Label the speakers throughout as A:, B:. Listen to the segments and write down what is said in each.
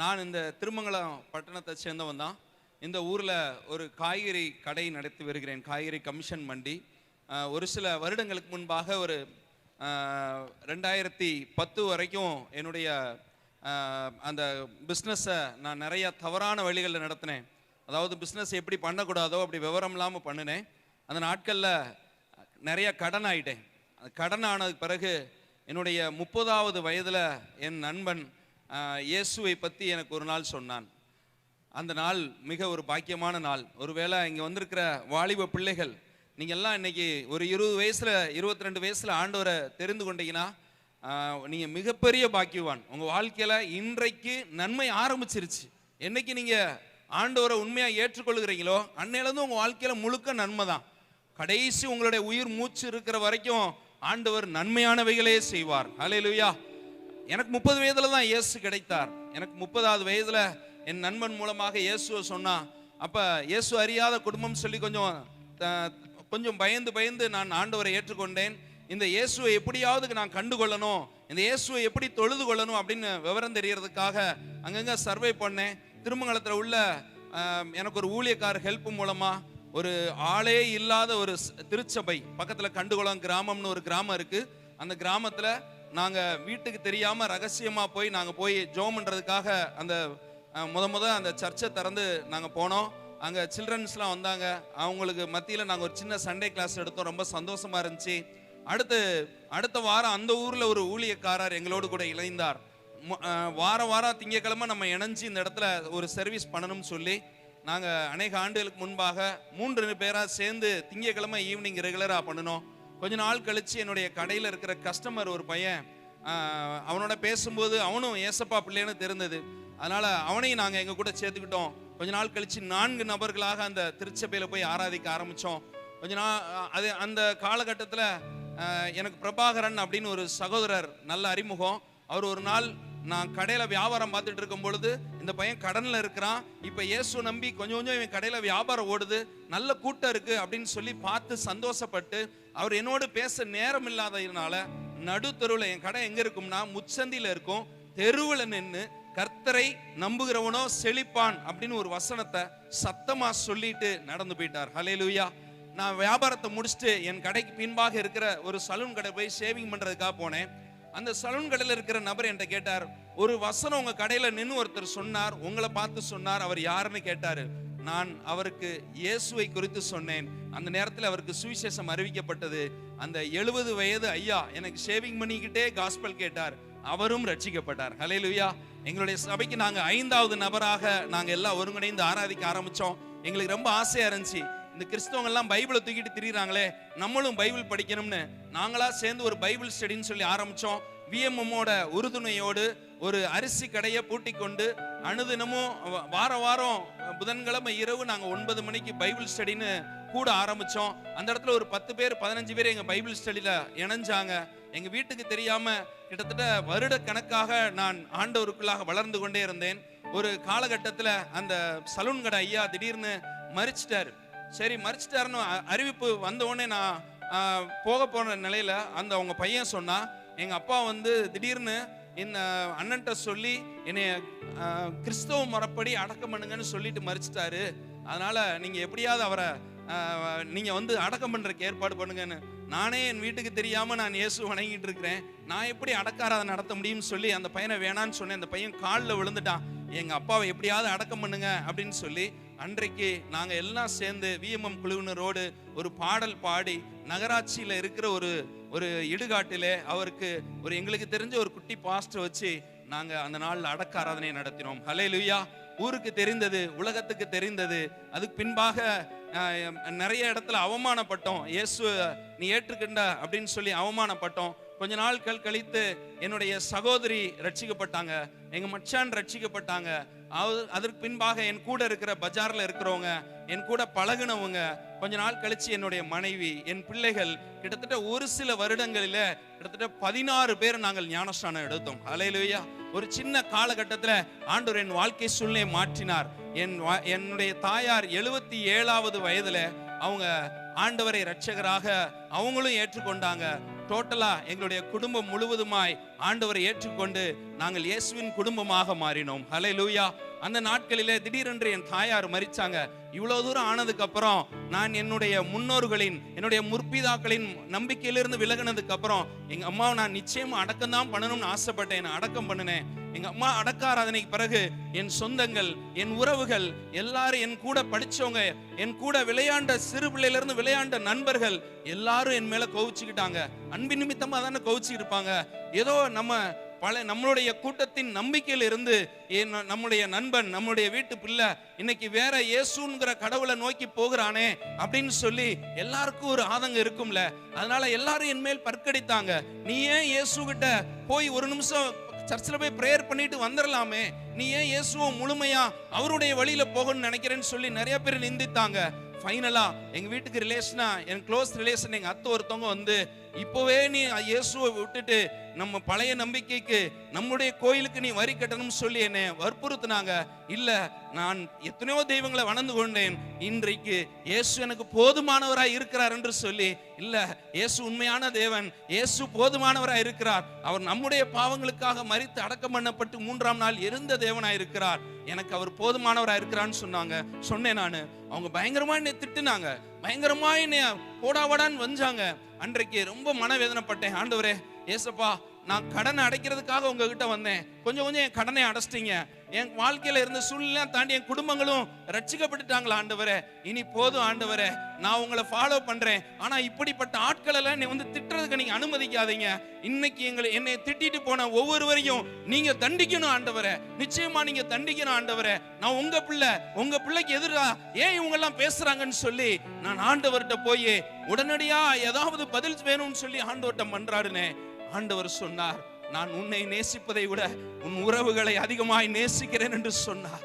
A: நான் இந்த திருமங்கலம் பட்டணத்தை சேர்ந்தவன் தான். இந்த ஊரில் ஒரு காய்கறி கடை நடத்தி வருகிறேன். காய்கறி கமிஷன் மண்டி. ஒரு சில வருடங்களுக்கு முன்பாக ஒரு ரெண்டாயிரத்தி பத்து வரைக்கும் என்னுடைய அந்த பிஸ்னஸை நான் நிறைய தவறான வழிகளில் நடத்தினேன். அதாவது பிஸ்னஸ் எப்படி பண்ணக்கூடாதோ அப்படி விவரம் இல்லாமல் பண்ணினேன். அந்த நாட்களில் நிறைய கடன் ஆகிட்டேன் அந்த கடன் ஆனதுக்கு பிறகு என்னுடைய முப்பதாவது வயதில் என் நண்பன் இயேசுவை பற்றி எனக்கு ஒரு நாள் சொன்னான். அந்த நாள் மிக ஒரு பாக்கியமான நாள். ஒருவேளை இங்கே வந்திருக்கிற வாலிப பிள்ளைகள் நீங்கள் எல்லாம் இன்னைக்கு ஒரு இருபது வயசில் இருபத்தி ரெண்டு வயசில் ஆண்டவரை தெரிந்து கொண்டீங்கன்னா நீங்கள் மிகப்பெரிய பாக்கியவான். உங்கள் வாழ்க்கையில் இன்றைக்கு நன்மை ஆரம்பிச்சிருச்சு. என்னைக்கு நீங்கள் ஆண்டவரை உண்மையாக ஏற்றுக்கொள்கிறீங்களோ அன்னையிலேருந்து உங்கள் வாழ்க்கையில் முழுக்க நன்மை தான். கடைசி உங்களுடைய உயிர் மூச்சு இருக்கிற வரைக்கும் ஆண்டவர் நன்மையானவைகளே செய்வார். ஹalleluya எனக்கு முப்பது வயதுல தான் இயேசு கிடைத்தார். எனக்கு முப்பதாவது வயதுல என் நண்பன் மூலமாக இயேசுவை சொன்னான் அப்போ இயேசு அறியாத குடும்பம் சொல்லி கொஞ்சம் கொஞ்சம் பயந்து பயந்து நான் ஆண்டவரை ஏற்றுக்கொண்டேன். இந்த இயேசுவை எப்படியாவது நான் கண்டுகொள்ளணும். இந்த இயேசுவை எப்படி தொழுது கொள்ளணும்? அப்படின்னு விவரம் தெரியறதுக்காக அங்கங்கே சர்வே பண்ணேன். திருமங்கலத்தில் உள்ள எனக்கு ஒரு ஊழியக்கார ஹெல்ப் மூலமாக ஒரு ஆளே இல்லாத ஒரு ஸ்- திருச்சபை பக்கத்தில் கண்டுகுளம் கிராமம்னு ஒரு கிராமம் இருக்குது அந்த கிராமத்தில் நாங்கள் வீட்டுக்கு தெரியாமல் ரகசியமாக போய் நாங்கள் போய் ஜோம்ன்றதுக்காக அந்த முத முத அந்த சர்ச்சை திறந்து நாங்கள் போனோம். அங்கே சில்ட்ரன்ஸ்லாம் வந்தாங்க. அவங்களுக்கு மத்தியில் நாங்கள் ஒரு சின்ன சண்டே கிளாஸ் எடுத்தோம். ரொம்ப சந்தோஷமாக இருந்துச்சு. அடுத்து அடுத்த வாரம் அந்த ஊரில் ஒரு ஊழியக்காரர் எங்களோடு கூட இணைந்தார். வார வாரம் வாரம் திங்கக்கிழமை நம்ம இணைஞ்சு இந்த இடத்துல ஒரு சர்வீஸ் பண்ணணும்னு சொல்லி நாங்கள் அநேக ஆண்டுகளுக்கு முன்பாக மூன்று பேராக சேர்ந்து திங்கக்கிழமை ஈவினிங் ரெகுலராக பண்ணினோம். கொஞ்ச நாள் கழிச்சு என்னுடைய கடையில் இருக்கிற கஸ்டமர் ஒரு பையன் அவனோட பேசும்போது அவனும் ஏசப்பா பிள்ளைன்னு தெரிந்தது. அதனால் அவனையும் நாங்கள் எங்கள் கூட சேர்த்துக்கிட்டோம். கொஞ்ச நாள் கழித்து நான்கு நபர்களாக அந்த திருச்சபையில் போய் ஆராதிக்க ஆரம்பித்தோம் கொஞ்ச நாள் அது அந்த காலகட்டத்தில் எனக்கு பிரபாகரன் அப்படின்னு ஒரு சகோதரர் நல்ல அறிமுகம். அவர் ஒரு நாள் நான் கடையில் வியாபாரம் பார்த்துட்டு இருக்கும் பொழுது இந்த பையன் கடனில் இருக்கிறான். இப்போ இயேசு நம்பி கொஞ்சம் கொஞ்சம் இவன் கடையில் வியாபாரம் ஓடுது. நல்ல கூட்டம் இருக்கு அப்படின்னு சொல்லி பார்த்து சந்தோஷப்பட்டு அவர் என்னோடு பேச நேரம் இல்லாததுனால நடுத்தெருவில் என் கடை எங்கே இருக்கும்னா முச்சந்தியில் இருக்கும். தெருவில் நின்று கர்த்தரை நம்புகிறவனோ செழிப்பான் அப்படின்னு ஒரு வசனத்தை சத்தமா சொல்லிட்டு நடந்து போயிட்டார். ஹalleluya. நான் வியாபாரத்தை முடிச்சுட்டு என் கடைக்கு பின்பாக இருக்கிற ஒரு சலூன் கடை போய் சேவிங் பண்ணுறதுக்காக போனேன். அந்த சலூன் கடையில் இருக்கிற நபர் என்கிட்ட கேட்டார் ஒரு வசனம் உங்க கடையில் நின்று ஒருத்தர் சொன்னார் உங்களை பார்த்து சொன்னார் அவர் யாருன்னு கேட்டாரு. நான் அவருக்கு இயேசுவை குறித்து சொன்னேன். அந்த நேரத்தில் அவருக்கு சுவிசேஷம் அறிவிக்கப்பட்டது. அந்த எழுபது வயது ஐயா எனக்கு ஷேவிங் பண்ணிக்கிட்டே காஸ்பல் கேட்டார். அவரும் ரட்சிக்கப்பட்டார். ஹலேலுயா எங்களுடைய சபைக்கு நாங்கள் ஐந்தாவது நபராக நாங்கள் எல்லாம் ஒருங்கிணைந்து ஆராதிக்க ஆரம்பித்தோம் எங்களுக்கு ரொம்ப ஆசையாக இருந்துச்சு. இந்த கிறிஸ்தவங்க எல்லாம் பைபிளை தூக்கிட்டு திரியுறாங்களே நம்மளும் பைபிள் படிக்கணும்னு. நாங்களா சேர்ந்து ஒரு பைபிள் ஸ்டடின்னு சொல்லி ஆரம்பிச்சோம். விஎம்எம்மோட உறுதுணையோடு ஒரு அரிசி கடையை பூட்டி கொண்டு அனுதினமும் வார வாரம் புதன்கிழமை இரவு நாங்கள் ஒன்பது மணிக்கு பைபிள் ஸ்டடின்னு கூட ஆரம்பித்தோம் அந்த இடத்துல ஒரு பத்து பேர் பதினஞ்சு பேர் எங்கள் பைபிள் ஸ்டடியில் இணைஞ்சாங்க. எங்கள் வீட்டுக்கு தெரியாமல் கிட்டத்தட்ட வருட கணக்காக நான் ஆண்டவருக்குள்ளாக வளர்ந்து கொண்டே இருந்தேன். ஒரு காலகட்டத்தில் அந்த சலூன் கடை ஐயா திடீர்னு மறிச்சிட்டாரு. சரி மறிச்சிட்டாருன்னு அ- அறிவிப்பு வந்த உடனே நான் போக போன நிலையில அந்த அவங்க பையன் சொன்னா எங்க அப்பா வந்து திடீர்னு இந்த அண்ணன்ட்ட சொல்லி என்னைய கிறிஸ்தவ முறைப்படி அடக்கம் பண்ணுங்கன்னு சொல்லிட்டு மறிச்சிட்டாரு. அதனால நீங்க எப்படியாவது அவரை நீங்கள் நீங்க வந்து அடக்கம் பண்றதுக்கு ஏற்பாடு பண்ணுங்கன்னு. நானே என் வீட்டுக்கு தெரியாம நான் இயேசு வணங்கிட்டு இருக்கிறேன். நான் எப்படி அடக்காராத நடத்த முடியும்னு சொல்லி அந்த பையனை வேணான்னு சொன்னேன். அந்த பையன் காலில் விழுந்துட்டான். எங்க அப்பாவை எப்படியாவது அடக்கம் பண்ணுங்க அப்படின்னு சொல்லி அன்றைக்கு நாங்கள் எல்லாம் சேர்ந்து விஎம்எம் குழுவினரோடு ஒரு பாடல் பாடி நகராட்சியில் இருக்கிற ஒரு ஒரு இடுகாட்டிலே அவருக்கு ஒரு எங்களுக்கு தெரிஞ்ச ஒரு குட்டி பாஸ்டர் வச்சு நாங்கள் அந்த நாளில் அடக்க ஆராதனை நடத்தினோம். ஹலே ஊருக்கு தெரிந்தது உலகத்துக்கு தெரிந்தது. அதுக்கு பின்பாக நிறைய இடத்துல அவமானப்பட்டோம். இயேசு நீ ஏற்றுக்கண்ட அப்படின்னு சொல்லி அவமானப்பட்டோம். கொஞ்ச நாட்கள் கழித்து என்னுடைய சகோதரி ரட்சிக்கப்பட்டாங்க. எங்கள் மச்சான் ரட்சிக்கப்பட்டாங்க. அதற்கு பின்பாக என் கூட இருக்கிற பஜார்ல இருக்கிறவங்க என் கூட பழகுனவங்க கொஞ்ச நாள் கழிச்சு என்னுடைய மனைவி என் பிள்ளைகள் கிட்டத்தட்ட ஒரு சில வருடங்களில கிட்டத்தட்ட பதினாறு பேர் நாங்கள் ஞானஸ்தானம் எடுத்தோம். அலையிலுயா ஒரு சின்ன காலகட்டத்தில் ஆண்டவர் என் வாழ்க்கை சூழ்நிலையை மாற்றினார். என் வா- என்னுடைய தாயார் எழுபத்தி ஏழாவது வயதுல அவங்க ஆண்டவரை ரட்சகராக அவங்களும் ஏற்றுக்கொண்டாங்க. டோட்டலா எங்களுடைய குடும்பம் முழுவதுமாய் ஆண்டவரை ஏற்றுக்கொண்டு நாங்கள் இயேசுவின் குடும்பமாக மாறினோம். ஹலே லூயா அந்த நாட்களிலே திடீரென்று என் தாயார் மரிச்சாங்க. இவ்வளவு தூரம் ஆனதுக்கு அப்புறம் நான் என்னுடைய முன்னோர்களின் என்னுடைய முற்பிதாக்களின் நம்பிக்கையிலிருந்து விலகினதுக்கு அப்புறம் எங்க அம்மாவை நான் நிச்சயமா அடக்கம் தான் பண்ணணும்னு ஆசைப்பட்டேன். அடக்கம் பண்ணினேன். எங்க அம்மா அடக்க ஆராதனைக்கு பிறகு என் சொந்தங்கள் என் உறவுகள் எல்லாரும் என் கூட படிச்சவங்க என் கூட விளையாண்ட சிறு பிள்ளையில இருந்து விளையாண்ட நண்பர்கள் எல்லாரும் என் மேல கோவிச்சுக்கிட்டாங்க. அன்பின் நிமித்தமா தானே கோவிச்சுக்கிட்டு இருப்பாங்க. ஏதோ நம்ம பல நம்மளுடைய கூட்டத்தின் நம்பிக்கையில இருந்து என் நம்முடைய நண்பன் நம்முடைய வீட்டு பிள்ளை இன்னைக்கு வேற இயேசுங்கிற கடவுளை நோக்கி போகிறானே அப்படின்னு சொல்லி எல்லாருக்கும் ஒரு ஆதங்கம் இருக்கும்ல. அதனால எல்லாரும் என் மேல் பற்கடித்தாங்க. நீ ஏன் இயேசு கிட்ட போய் ஒரு நிமிஷம் சர்ச்சில் போய் ப்ரேயர் பண்ணிட்டு வந்துடலாமே நீ ஏன் இயேசுவை முழுமையா அவருடைய வழியில போகணும்னு நினைக்கிறேன்னு சொல்லி நிறைய பேர் நிந்தித்தாங்க. ஃபைனலா எங்க வீட்டுக்கு ரிலேஷனா என் க்ளோஸ் ரிலேஷன் எங்க அத்தை ஒருத்தவங்க வந்து இப்போவே நீ இயேசுவை விட்டுட்டு நம்ம பழைய நம்பிக்கைக்கு நம்முடைய கோயிலுக்கு நீ வரி கட்டணும்னு சொல்லி என்னை வற்புறுத்தினாங்க. இல்ல நான் எத்தனையோ தெய்வங்களை வணந்து கொண்டேன். இன்றைக்கு இயேசு எனக்கு போதுமானவராய் இருக்கிறார் என்று சொல்லி இல்ல இயேசு உண்மையான தேவன் இயேசு போதுமானவராய் இருக்கிறார். அவர் நம்முடைய பாவங்களுக்காக மறித்து அடக்கம் பண்ணப்பட்டு மூன்றாம் நாள் இருந்த தேவனாய் இருக்கிறார். எனக்கு அவர் போதுமானவராய் இருக்கிறான்னு சொன்னாங்க. சொன்னேன் நான். அவங்க பயங்கரமா என்னை திட்டுனாங்க. பயங்கரமா என்னை போடாவடான்னு வந்தாங்க அன்றைக்கு ரொம்ப மனவேதனைப்பட்டேன். ஆண்டவரே ஏசப்பா நான் கடனை அடைக்கிறதுக்காக உங்ககிட்ட வந்தேன். கொஞ்சம் கொஞ்சம் என் கடனை அடைச்சிட்டீங்க. என் வாழ்க்கையில இருந்த சூழ்நிலை தாண்டி என் குடும்பங்களும் ரட்சிக்கப்பட்டுட்டாங்களா ஆண்டவரே? இனி போதும் ஆண்டவரே. நான் உங்களை ஃபாலோ பண்றேன். ஆனா இப்படிப்பட்ட ஆட்கள் எல்லாம் என்னை வந்து திட்டுறதுக்கு நீங்க அனுமதிக்காதீங்க. இன்னைக்கு எங்களை என்னை திட்டிட்டு போன ஒவ்வொருவரையும் நீங்க தண்டிக்கணும் ஆண்டவரே. நிச்சயமா நீங்க தண்டிக்கணும் ஆண்டவரே. நான் உங்க பிள்ளை உங்க பிள்ளைக்கு எதிரா ஏன் இவங்க எல்லாம் பேசுறாங்கன்னு சொல்லி நான் ஆண்டவர்கிட்ட போய் உடனடியா ஏதாவது பதில் வேணும்னு சொல்லி ஆண்டவர்கிட்ட பண்றாருன்னு ஆண்டவர் சொன்னார் நான் உன்னை நேசிப்பதை விட உன் உறவுகளை அதிகமாய் நேசிக்கிறேன் என்று சொன்னார்.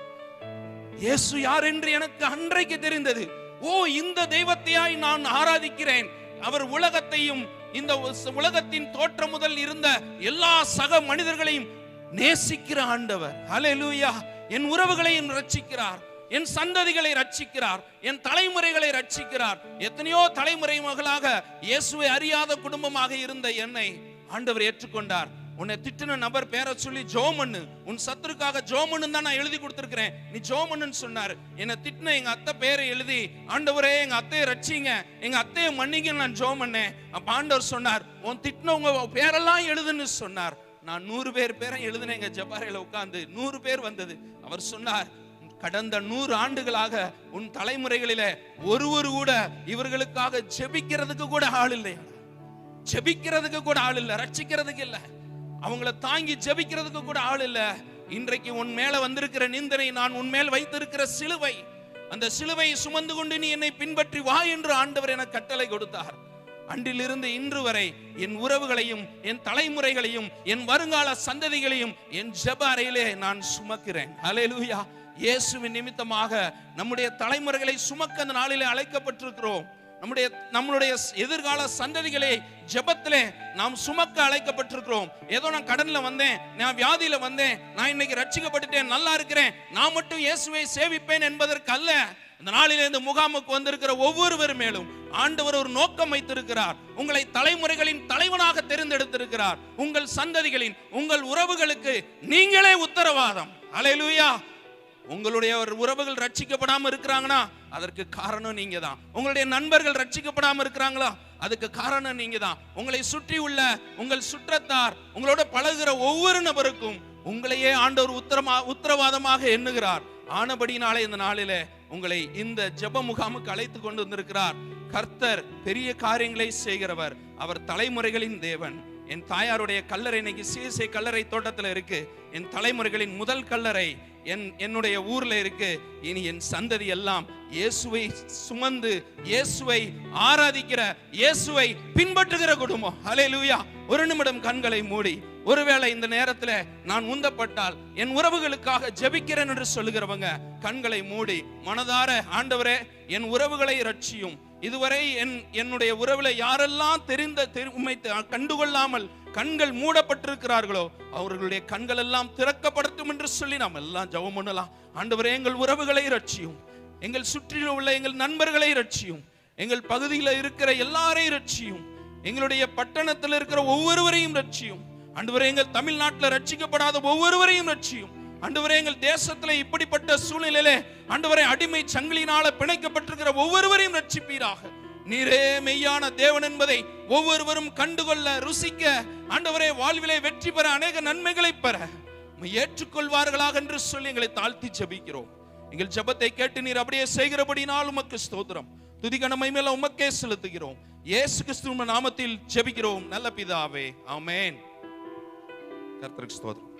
A: இயேசு யார் என்று எனக்கு அன்றைக்கு தெரிந்தது. ஓ இந்த தெய்வத்தையாய் நான் ஆராதிக்கிறேன். அவர் உலகத்தையும் இந்த உலகத்தின் தோற்றம் முதல் இருந்த எல்லா சக மனிதர்களையும் நேசிக்கிற ஆண்டவர். ஹalleluya என் உறவுகளையும் ரட்சிக்கிறார். என் சந்ததிகளை ரட்சிக்கிறார். என் தலைமுறைகளை ரட்சிக்கிறார். எத்தனையோ தலைமுறை மகளாக இயேசுவை அறியாத குடும்பமாக இருந்த என்னை ஆண்டவர் ஏற்றுக்கொண்டார். உன்னை திட்டின நபர் பேரை சொல்லி ஜோமன்னு உன் சத்துருக்காக ஜோமன்னு தான் நான் எழுதி கொடுத்துருக்கிறேன். நீ ஜோமன்னு சொன்னார். என்னை திட்டின எங்க அத்தை பேரை எழுதி ஆண்டவரே எங்க அத்தையை ரட்சிங்க எங்க அத்தையை மன்னிங்க நான் ஜோமன்னேன். அப்ப ஆண்டவர் சொன்னார் உன் திட்டினவங்க பேரெல்லாம் எழுதுன்னு சொன்னார். நான் நூறு பேர் பேரை எழுதினேன் எங்க ஜபாரையில உட்காந்து நூறு பேர் வந்தது. அவர் சொன்னார் கடந்த நூறு ஆண்டுகளாக உன் தலைமுறைகளில ஒருவர் கூட இவர்களுக்காக ஜெபிக்கிறதுக்கு கூட ஆள் இல்லை ஜெபிக்கிறதுக்கு கூட ஆள் இல்லை ரட்சிக்கிறதுக்கு இல்லை. அவங்கள தாங்கி ஜெபிக்கிறதுக்கு கூட ஆள் இல்ல. இன்றைக்கு உன் மேல வந்திருக்கிற நிந்தனை நான் உன் மேல் வைத்திருக்கிற சிலுவை. அந்த சிலுவையை சுமந்து கொண்டு நீ என்னை பின்பற்றி வா என்று ஆண்டவர் என கட்டளை கொடுத்தார். அன்றிலிருந்து இன்று வரை என் உறவுகளையும் என் தலைமுறைகளையும் என் வருங்கால சந்ததிகளையும் என் ஜெப அறையிலே நான் சுமக்கிறேன். ஹalleluya இயேசுவின் நிமித்தமாக நம்முடைய தலைமுறைகளை சுமக்க அந்த நாளிலே அழைக்கப்பட்டிருக்கிறோம். நம்முடைய நம்மளுடைய எதிர்கால சந்ததிகளை ஜெபத்திலே நாம் சுமக்க அழைக்கப்பட்டிருக்கிறோம். ஏதோ நான் கடன்ல வந்தேன் நான் வியாதியில வந்தேன் நான் இன்னைக்கு ரட்சிக்கப்பட்டுட்டேன் நல்லா இருக்கிறேன் நான் மட்டும் இயேசுவை சேவிப்பேன் என்பதற்கு அல்ல இந்த நாளிலே இந்த முகாமுக்கு வந்திருக்கிற ஒவ்வொருவர் மேலும் ஆண்டவர் ஒரு நோக்கம் வைத்திருக்கிறார். உங்களை தலைமுறைகளின் தலைவனாக தெரிந்தெடுத்திருக்கிறார். உங்கள் சந்ததிகளின் உங்கள் உறவுகளுக்கு நீங்களே உத்தரவாதம். அலையலூயா உங்களுடைய ஒரு உறவுகள் ரட்சிக்கப்படாம இருக்கிறாங்கன்னா அதற்கு காரணம் நீங்க தான் உங்களுடைய நண்பர்கள் ரட்சிக்கப்படாம இருக்கிறாங்களா? அதுக்கு காரணம் நீங்க தான் உங்களை சுற்றி உள்ள உங்கள் சுற்றத்தார் உங்களோட பழகுகிற ஒவ்வொரு நபருக்கும் உங்களையே ஆண்டவர் உத்தரமா உத்தரவாதமாக எண்ணுகிறார். ஆனபடினாலே இந்த நாளிலே உங்களை இந்த ஜெப முகாமுக்கு அழைத்து கொண்டு வந்திருக்கிறார். கர்த்தர் பெரிய காரியங்களை செய்கிறவர். அவர் தலைமுறைகளின் தேவன். என் தாயாருடைய கல்லறை இன்னைக்கு சிஎஸ்ஐ கல்லறை தோட்டத்தில் இருக்கு. என் தலைமுறைகளின் முதல் கல்லறை என் என்னுடைய ஊர்ல இருக்கு. இனி என் சந்ததி எல்லாம் இயேசுவை சுமந்து இயேசுவை ஆராதிக்கிற இயேசுவை பின்பற்றுகிற குடும்பம். ஹalleluya ஒரு நிமிடம் கண்களை மூடி ஒருவேளை இந்த நேரத்துல நான் உந்தப்பட்டால் என் உறவுகளுக்காக ஜெபிக்கிறேன் என்று சொல்லுகிறவங்க கண்களை மூடி மனதார ஆண்டவரே என் உறவுகளை ரட்சியும் இதுவரை என் என்னுடைய உறவுல யாரெல்லாம் தெரிந்த உண்மை கண்டுகொள்ளாமல் கண்கள் மூடப்பட்டிருக்கிறார்களோ அவர்களுடைய கண்கள் எல்லாம் திறக்கப்படட்டும் என்று சொல்லி நாம் எல்லாம் ஜெபம் பண்ணலாம். ஆண்டவரே எங்கள் உறவுகளை ரட்சியும் எங்கள் சுற்றிலும் உள்ள எங்கள் நண்பர்களை ரட்சியும் எங்கள் பகுதியில் இருக்கிற எல்லாரையும் ரட்சியும் எங்களுடைய பட்டணத்தில் இருக்கிற ஒவ்வொருவரையும் ரட்சியும் ஆண்டவரே எங்கள் தமிழ்நாட்டில் ரட்சிக்கப்படாத ஒவ்வொருவரையும் ரட்சியும் ஆண்டவரே எங்கள் தேசத்துல இப்படிப்பட்ட சூழ்நிலையிலே ஆண்டவரே அடிமை சங்கிலினால பிணைக்கப்பட்டிருக்கிற ஒவ்வொருவரையும் ரட்சிப்பீராக நீரே மெய்யான தேவன் என்பதை ஒவ்வொருவரும் கண்டுகொள்ள ருசிக்க ஆண்டவரே வாழ்விலே வெற்றி பெற அநேக நன்மைகளை பெற. ஏற்றுக்கொள்வார்களாக என்று சொல்லி எங்களை தாழ்த்தி ஜபிக்கிறோம். எங்கள் ஜெபத்தை கேட்டு நீர் அப்படியே செய்கிறபடினால் உமக்கு ஸ்தோத்திரம். துதிகணமை மேல உமக்கே செலுத்துகிறோம். இயேசு கிறிஸ்துவ நாமத்தில் ஜெபிக்கிறோம். நல்ல பிதாவே. ஆமேன். கர்த்தருக்கு ஸ்தோத்திரம்.